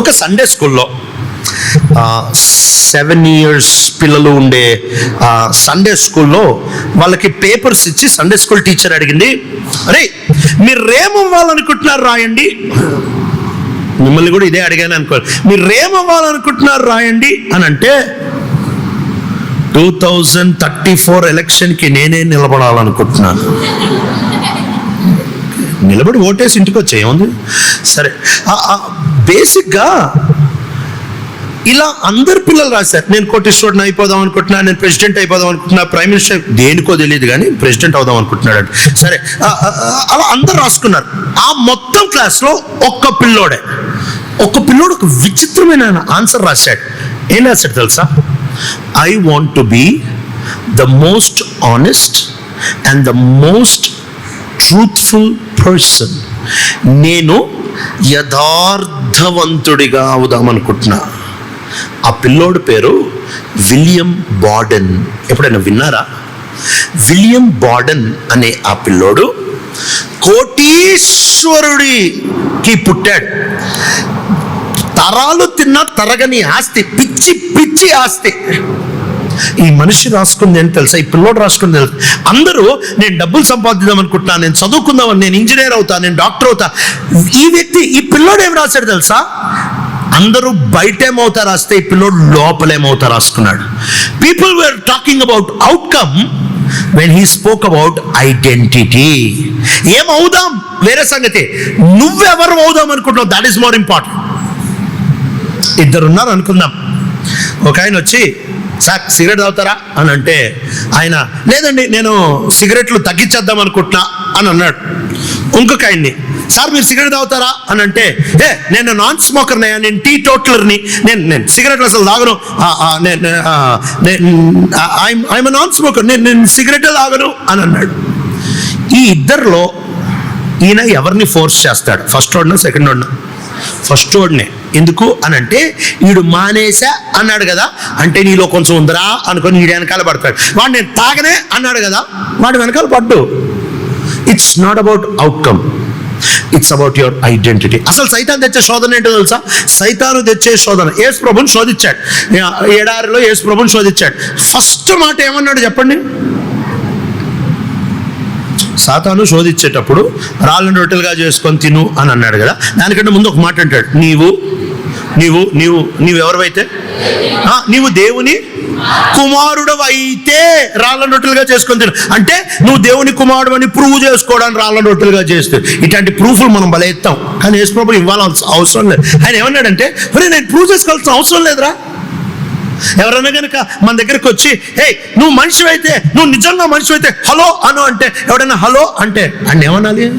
ఒక సండే స్కూల్లో seven years పిల్లలు ఉండే సండే స్కూల్లో వాళ్ళకి పేపర్స్ ఇచ్చి సండే స్కూల్ టీచర్ అడిగింది అరే మీరు రేమవ్వాలనుకుంటున్నారు రాయండి. మిమ్మల్ని కూడా ఇదే అడిగాను అనుకో మీరు రేమవ్వాలనుకుంటున్నారు రాయండి. అని అంటే టూ థౌజండ్ థర్టీ ఫోర్ ఎలక్షన్కి నేనే నిలబడాలనుకుంటున్నాను. నిలబడి ఓటేసి ఇంటికి వచ్చే ఏముంది సరే బేసిక్గా ఇలా అందరు పిల్లలు రాశారు. నేను కోటేశ్వరుని అయిపోదాం అనుకుంటున్నా నేను ప్రెసిడెంట్ అయిపోదాం అనుకుంటున్నా ప్రైమ్ మినిస్టర్ దేనికో తెలియదు కానీ ప్రెసిడెంట్ అవుదాం అనుకుంటున్నాడు సరే అలా అందరు రాసుకున్నారు. ఆ మొత్తం క్లాస్లో ఒక్క పిల్లోడే. ఒక్క పిల్లోడు ఒక విచిత్రమైన ఆన్సర్ రాశాడు. ఏం రాశాడు తెలుసా? I want to be the most honest and the most truthful person నేను యథార్థవంతుడిగా అవుదామనుకుంటున్నా. ఆ పిల్లోడి పేరు విలియం బార్డెన్. ఎప్పుడైనా విన్నారా? విలియం బార్డెన్ అనే ఆ పిల్లోడు కోటీశ్వరుడికి పుట్టాడు. తరాలు తిన్నా తరగని ఆస్తి పిచ్చి పిచ్చి ఆస్తి. ఈ మనిషి రాసుకుంది అని తెలుసా? ఈ పిల్లోడు రాసుకుంది తెలుసు? అందరూ నేను డబ్బులు సంపాదిద్దాం అనుకుంటున్నాను నేను చదువుకుందామని నేను ఇంజనీర్ అవుతా నేను డాక్టర్ అవుతా. ఈ వ్యక్తి ఈ పిల్లోడు ఏం రాశాడు తెలుసా? అందరూ బయటేమవుతా రాస్తే ఈ పిల్లోడు లోపలేమవుతా రాసుకున్నాడు. People were talking about outcome when he spoke about identity ఏమవుదాం? వేరే సంగతి. నువ్వెవరు అవుదాం అనుకుంటున్నావు? దాట్ ఈస్ మోర్ ఇంపార్టెంట్ ఇద్దరు ఉన్నారు అనుకుందాం. ఒక ఆయన వచ్చి సార్ సిగరెట్ తాగుతారా? అని అంటే ఆయన లేదండి నేను సిగరెట్లు తగ్గించేద్దాం అనుకుంటున్నా అని అన్నాడు. ఇంకొక ఆయన్ని సార్ మీరు సిగరెట్ తాగుతారా? అని అంటే ఏ నేను నాన్ స్మోకర్ని నేను టీ టోటలర్ని నేను నేను సిగరెట్లు అసలు తాగను. ఐఎమ్ నాన్ స్మోకర్ నేను నేను సిగరెట్ తాగను అని అన్నాడు. ఈ ఇద్దరిలో ఈయన ఎవరిని ఫోర్స్ చేస్తాడు? ఫస్ట్ వాడినా సెకండ్ వాడినా? ఫస్ట్ వాడినే. ఎందుకు అని అంటే వీడు మానేసా అన్నాడు కదా అంటే నీలో కొంచెం ఉందిరా అనుకొని వీడు వెనకాల పడతాడు. వాడు నేను తాగనే అన్నాడు కదా వాడు వెనకాల పడ్డు. It's not about outcome it's about your identity అసలు సైతాన్ తెచ్చే శోధన ఏంటో తెలుసా? సైతాను తెచ్చే శోధన. యేసు ప్రభుని శోధించాడు. ఏడారిలో యేసు ప్రభుని శోధించాడు. ఫస్ట్ మాట ఏమన్నాడు చెప్పండి? సాతాను శోధించేటప్పుడు రాళ్ళను రొట్టెలుగా చేసుకొని తిను అని అన్నాడు కదా. దానికంటే ముందు ఒక మాట అంటాడు. నీవు నీవు నీవు నీవెవరివైతే? ఆ, నీవు దేవుని కుమారుడు అయితే రాళ్ళ రొట్టెలుగా చేసుకొని తిను. అంటే నువ్వు దేవుని కుమారుడు అని ప్రూవ్ చేసుకోవడానికి రాళ్ళ రొట్టెలుగా చేస్తే. ఇట్లాంటి ప్రూఫ్లు మనం బలెత్తాం. కానీ యేసు ప్రభు ఇవ్వాల్సిన అవసరం లేదు. ఆయన ఏమన్నాడంటే మరి నేను ప్రూవ్ చేసుకోవాల్సిన అవసరం లేదురా. ఎవరైనా కనుక మన దగ్గరికి వచ్చి హే నువ్వు మనిషి అయితే నువ్వు నిజంగా మనిషి అయితే హలో అను అంటే ఎవడైనా హలో అంటే అన్న ఏమనాలి?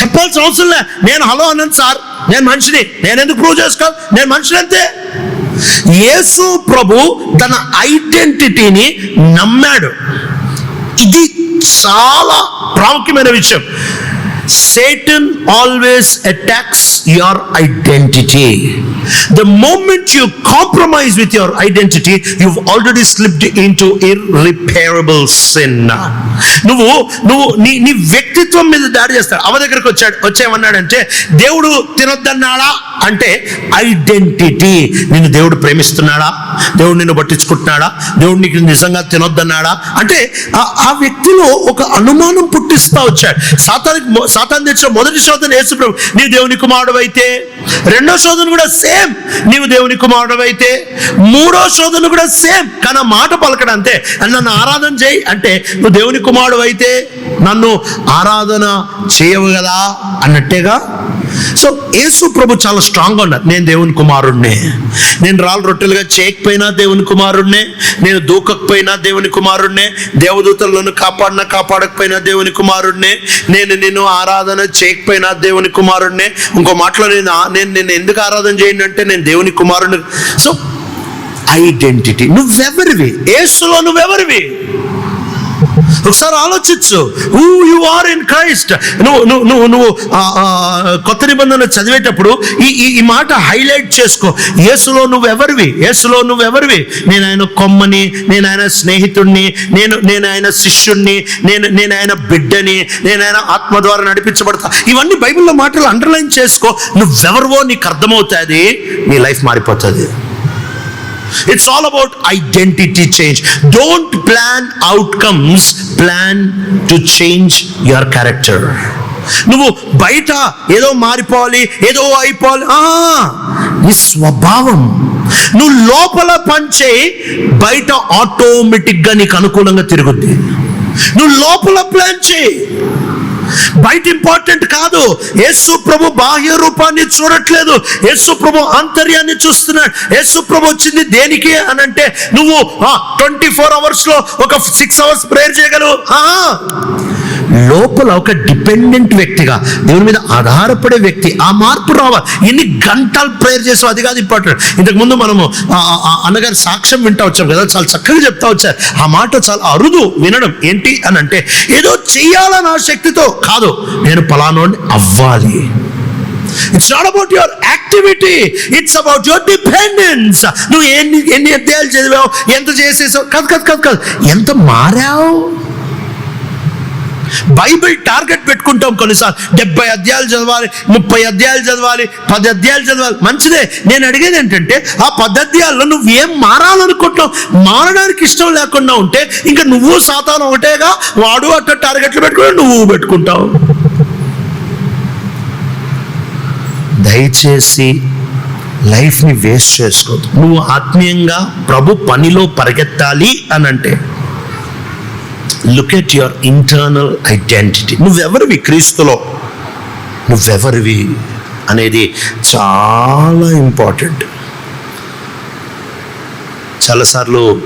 చెప్పాల్సిన అవసరం లే. నేను హలో అన్నాను సార్. నేను మనిషిని. నేను ఎందుకు ప్రూవ్ చేసుకోవాలి? నేను మనిషిని అంతే. యేసు ప్రభు తన ఐడెంటిటీని నమ్మాడు. ఇది చాలా ప్రాముఖ్యమైన విషయం. Satan always attacks your identity the moment you compromise with your identity you've already slipped in irreparable sin. నువ్వు నువ్వు నీ నీ వ్యక్తిత్వం మీద దాడి చేస్తాడు. అవ దగ్గరకు వచ్చాడు వచ్చేమన్నాడంటే దేవుడు తినొద్దన్నాడా? అంటే ఐడెంటిటీ నిన్ను దేవుడు ప్రేమిస్తున్నాడా? దేవుడు నిన్ను పట్టించుకుంటున్నాడా? దేవుడు నీకు నిజంగా తినొద్దన్నాడా? అంటే ఆ- వ్యక్తిలో ఒక అనుమానం పుట్టిస్తా వచ్చాడు. సాతానికి సాతాన్ తెచ్చిన మొదటి శోధన యేసుప్రభు నీ దేవుని కుమారుడు అయితే రెండో శోధన కూడా సేమ్ నీవు దేవుని కుమారుడు అయితే మూడో శోధన కూడా సేమ్. కానీ మాట పలకడం అంతే. నన్ను ఆరాధన చేయి అంటే నువ్వు దేవుని కుమారుడు అయితే నన్ను ఆరాధన చేయవు కదా అన్నట్టేగా సో యేసు ప్రభు చాలా స్ట్రాంగ్గా ఉన్నారు నేను దేవుని కుమారుణ్ణే. నేను రాళ్ళు రొట్టెలుగా చేయకపోయినా దేవుని కుమారుణ్ణే. నేను దూకకపోయినా దేవుని కుమారుణ్ణే. దేవదూతలను కాపాడినా కాపాడకపోయినా దేవుని కుమారుణ్ణే. నేను నిన్ను ఆరాధన చేయకపోయినా దేవుని కుమారుణ్ణే. ఇంకో మాటలో నేను నేను నేను ఎందుకు ఆరాధన చేయండి అంటే నేను దేవుని కుమారుణ్ణి. సో ఐడెంటిటీ నువ్వెవరివి? ఏసులో నువ్వెవరివి? ఒకసారి ఆలోచించు. Who you are in Christ నువ్వు నువ్వు నువ్వు నువ్వు కొత్త నిబంధన చదివేటప్పుడు ఈ ఈ ఈ మాట హైలైట్ చేసుకో. యేసులో నువ్వెవరివి? యేసులో నువ్వెవరివి? నేను ఆయన కొమ్మని నేను ఆయన స్నేహితుడిని నేను నేను ఆయన శిష్యుణ్ణి నేను నేను ఆయన బిడ్డని నేను ఆయన ఆత్మ ద్వారా నడిపించబడతా. ఇవన్నీ బైబిల్లో మాటలు అండర్లైన్ చేసుకో. నువ్వెవరివో నీకు అర్థమవుతుంది నీ లైఫ్ మారిపోతుంది. It's all about identity change don't plan outcomes plan to change your character నువ్వు బయట ఏదో మారిపోవాలి ఏదో అయిపోవాలి. ఆ, నీ స్వభావం. నువ్వు లోపల పంచే బయట ఆటోమేటిక్గా నీకు అనుకూలంగా తిరుగుద్ది. నువ్వు లోపల ప్లాన్ చేయి. బయట ఇంపార్టెంట్ కాదు. యేసు ప్రభు బాహ్య రూపాన్ని చూడట్లేదు. యేసు ప్రభు ఆంతర్యాన్ని చూస్తున్నాడు. యేసు ప్రభు వచ్చింది దేనికి అని అంటే నువ్వు ట్వంటీ ఫోర్ అవర్స్లో ఒక సిక్స్ అవర్స్ ప్రేయర్ చేయగలవు? లోపల ఒక డిపెండెంట్ వ్యక్తిగా దేవుని మీద ఆధారపడే వ్యక్తి ఆ మార్పు రావాలి. ఎన్ని గంటలు ప్రేయర్ చేసావు? అది కాదు ఇంపార్టెంట్. ఇంతకు ముందు మనము అన్నగారి సాక్ష్యం వింటా వచ్చాం కదా చాలా చక్కగా చెప్తా వచ్చారు ఆ మాట చాలా అరుదు వినడం. ఏంటి అని అంటే ఏదో చెయ్యాలని ఆ శక్తితో కాదు నేను పలానోడిని అవ్వాలి. It's not about your activity it's about your dependence నువ్వు ఎన్ని ఎన్ని అధ్యాయాలు చదివావు? ఎంత చేసేసావు? కాదు కాదు కాదు కాదు. ఎంత మారావు? బైబిల్ టార్గెట్ పెట్టుకుంటాం కొన్నిసార్లు. డెబ్బై అధ్యాయాలు చదవాలి ముప్పై అధ్యాయాలు చదవాలి పది అధ్యాయాలు చదవాలి. మంచిదే. నేను అడిగేది ఏంటంటే ఆ పది అధ్యాయాల్లో నువ్వు ఏం మారాలనుకుంటున్నావు? మారడానికి ఇష్టం లేకుండా ఉంటే ఇంకా నువ్వు సాతాను ఒకటేగా వాడు అట్ట టార్గెట్లు పెట్టుకుని నువ్వు పెట్టుకుంటావు. దయచేసి లైఫ్ని వేస్ట్ చేసుకోవద్దు. నువ్వు ఆత్మీయంగా ప్రభు పనిలో పరిగెత్తాలి అని అంటే look at your internal identity నువ్వెవరివి క్రీస్తులో? నువ్వెవరివి అనేది చాలా ఇంపార్టెంట్ చాలాసార్లు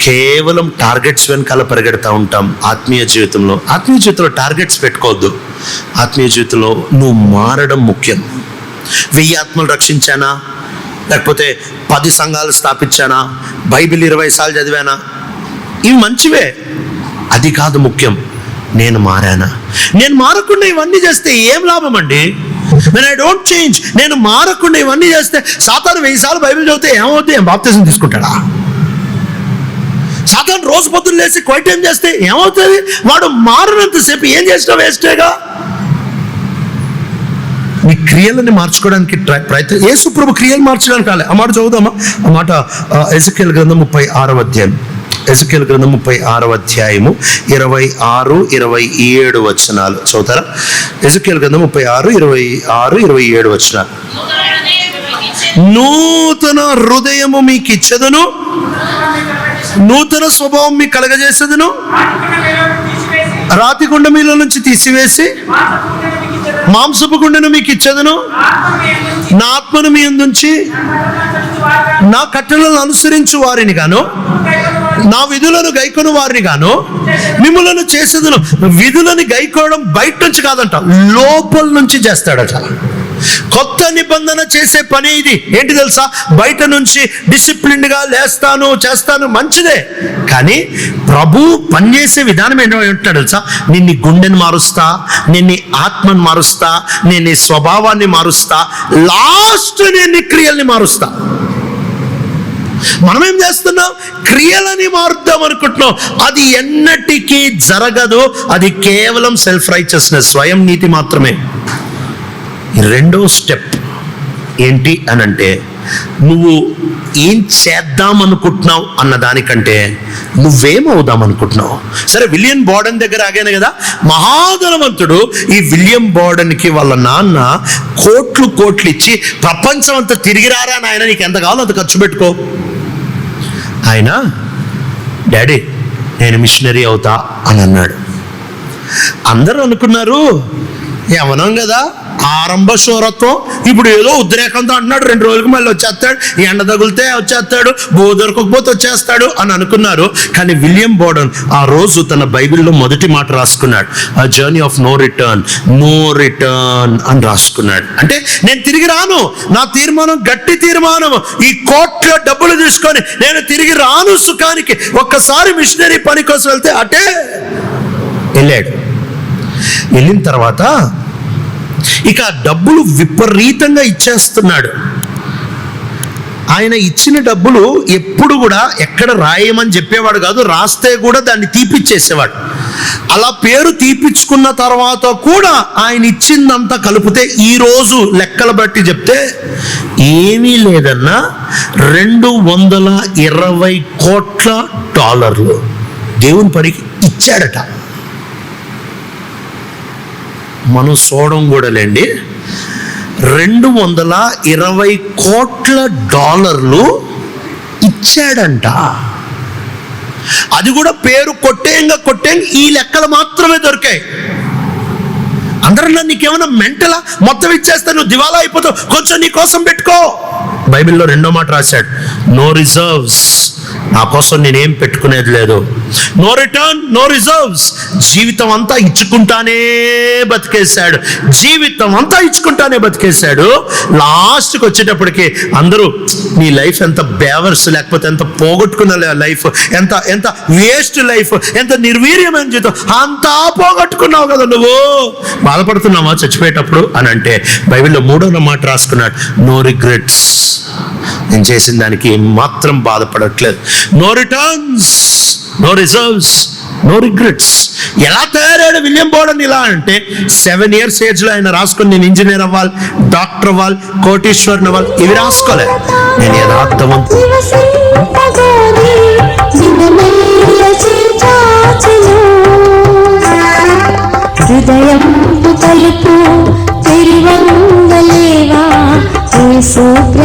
కేవలం టార్గెట్స్ వెనకాల పరిగెడతా ఉంటాం ఆత్మీయ జీవితంలో. ఆత్మీయ జీవితంలో టార్గెట్స్ పెట్టుకోవద్దు. ఆత్మీయ జీవితంలో నువ్వు మారడం ముఖ్యం. వెయ్యి ఆత్మలు రక్షించానా? లేకపోతే పది సంఘాలు స్థాపించానా? బైబిల్ ఇరవై సార్లు చదివానా? ఇవి మంచివే. అది కాదు ముఖ్యం. నేను మారానా? నేను మారకుండా ఇవన్నీ చేస్తే ఏం లాభం అండి? నేను ఐ డోంట్ చేంజ్ నేను మారకుండా ఇవన్నీ చేస్తే సాతాను వెయ్యి సార్లు బైబిల్ చదివితే ఏమవుతుంది ఏం బాప్తిజం తీసుకుంటాడా? సాతాను రోజు పొద్దున్న లేచి క్వైట్ ఏం చేస్తే ఏమవుతుంది? వాడు మారినంతసేపు ఏం చేసినా వేస్టేగా? నీ క్రియలని మార్చుకోవడానికి ట్రై ప్రయత్నం యేసు ప్రభు క్రియలు మార్చడానికి కాలే ఆ మాట చదువుదామా? ఆ మాట ఎజకేల్ గ్రంథం ముప్పై ఆరవ అధ్యాయం. ఎజకేల్ గ్రంథం ముప్పై ఆరవ అధ్యాయము ఇరవై ఆరు ఇరవై ఏడు వచనాలు. చదువుతారా ఎజకేల్ గ్రంథం ముప్పై ఆరు ఇరవై ఆరు ఇరవై ఏడు వచనాలు. నూతన హృదయము మీకు ఇచ్చదును నూతన స్వభావం మీకు కలగజేసేదును? రాతి గుండ మీలో నుంచి తీసివేసి మాంసపు గుండెను మీకు ఇచ్చేదను నా ఆత్మను మీ నుంచి నా కట్టలను అనుసరించు వారిని గాను నా విధులను గైకొని వారిని గాను మిమ్మలను చేసేదను. విధులను గైకోవడం బయట నుంచి కాదంట లోపల నుంచి చేస్తాడట. కొత్త నిబంధన చేసే పని ఇది. ఏంటి తెలుసా? బయట నుంచి డిసిప్లిన్డ్గా లేస్తాను చేస్తాను మంచిదే. కానీ ప్రభు పనిచేసే విధానం ఏంటో ఉంటాడు తెలుసా? నిన్ను గుండెని మారుస్తా నిన్ను ఆత్మని మారుస్తా నేను స్వభావాన్ని మారుస్తా లాస్ట్ నేను క్రియల్ని మారుస్తా. మనం ఏం చేస్తున్నాం? క్రియలని మారుద్దాం అనుకుంటున్నాం. అది ఎన్నటికీ జరగదు. అది కేవలం సెల్ఫ్ రైచస్నెస్ స్వయం నీతి మాత్రమే. రెండో స్టెప్ ఏంటి అని అంటే నువ్వు ఏం చేద్దాం అనుకుంటున్నావు అన్న దానికంటే నువ్వేమవుదాం అనుకుంటున్నావు? సరే విలియం బోర్డన్ దగ్గర ఆగాను కదా? మహాధనవంతుడు ఈ విలియం బోర్డన్కి వాళ్ళ నాన్న కోట్లు కోట్లు ఇచ్చి ప్రపంచం అంతా తిరిగిరారా నాయన నీకు ఎంత కావాలో అంత ఖర్చు పెట్టుకో. ఆయన డాడీ నేను మిషనరీ అవుతా అని అన్నాడు. అందరూ అనుకున్నారు యవనం కదా ఆరంభ శూరత్వం ఇప్పుడు ఏదో ఉద్రేకంతో అంటున్నాడు రెండు రోజులకు మళ్ళీ వచ్చేస్తాడు ఎండ తగిలితే వచ్చేస్తాడు బో దొరకకపోతే వచ్చేస్తాడు అని అనుకున్నారు. కానీ విలియం బోర్డన్ ఆ రోజు తన బైబిల్లో మొదటి మాట రాసుకున్నాడు. ఆ journey of no return no return అని రాసుకున్నాడు. అంటే నేను తిరిగి రాను నా తీర్మానం గట్టి తీర్మానం. ఈ కోట్ల డబ్బులు తీసుకొని నేను తిరిగి రాను సుఖానికి. ఒక్కసారి మిషనరీ పని కోసం వెళ్తే అటే వెళ్ళాడు. వెళ్ళిన తర్వాత ఇక డబ్బులు విపరీతంగా ఇచ్చేస్తున్నాడు. ఆయన ఇచ్చిన డబ్బులు ఎప్పుడు కూడా ఎక్కడ రాయమని చెప్పేవాడు కాదు రాస్తే కూడా దాన్ని తీపిచ్చేసేవాడు. అలా పేరు తీపిచ్చుకున్న తర్వాత కూడా ఆయన ఇచ్చిందంతా కలిపితే ఈ రోజు లెక్కలు బట్టి చెప్తే ఏమీ లేదన్నా రెండు వందల ఇరవై కోట్ల డాలర్లు దేవుని పనికి ఇచ్చాడట. మనం చూడడం కూడా లేండి. రెండు వందల ఇరవై కోట్ల డాలర్లు ఇచ్చాడంట. అది కూడా పేరు కొట్టేయంగా కొట్టేయంగా ఈ లెక్కలు మాత్రమే దొరికాయి. అందరన్నా నీకేమైనా మెంటలా మొత్తం ఇచ్చేస్తే నువ్వు దివాలా అయిపోతావు. కొంచెం నీ కోసం పెట్టుకో. బైబిల్లో రెండో మాట రాశాడు. నో రిజర్వ్స్ నా కోసం నేనేం పెట్టుకునేది లేదు. నో రిటర్న్ నో రిజర్వ్స్ జీవితం అంతా ఇచ్చుకుంటానే బతికేశాడు. జీవితం అంతా ఇచ్చుకుంటానే బతికేశాడు. లాస్ట్కి వచ్చేటప్పటికి అందరూ నీ లైఫ్ ఎంత బేవర్స్ లేకపోతే ఎంత పోగొట్టుకున్న లైఫ్ ఎంత ఎంత వేస్ట్ లైఫ్ ఎంత నిర్వీర్యమైన జీవితం అంతా పోగొట్టుకున్నావు కదా నువ్వు. బాధపడుతున్నావా చచ్చిపోయేటప్పుడు? అని అంటే బైబిల్లో మూడో మాట రాసుకున్నాడు నో రిగ్రెట్స్ నేను చేసిన దానికి మాత్రం బాధపడట్లేదు. No returns no reserves no regrets ఎలా తయారాడు విలియం బోర్డన్ ఇలా అంటే సెవెన్ ఇయర్స్ ఏజ్లో ఆయన రాసుకుని నేను ఇంజనీర్ అవ్వాలి డాక్టర్ అవ్వాలి కోటీశ్వర్ అవ్వాలి ఇవి రాసుకోలే. నేను యథార్థవం. హృదయం తలుపు తెరివంగలేవా? प्राप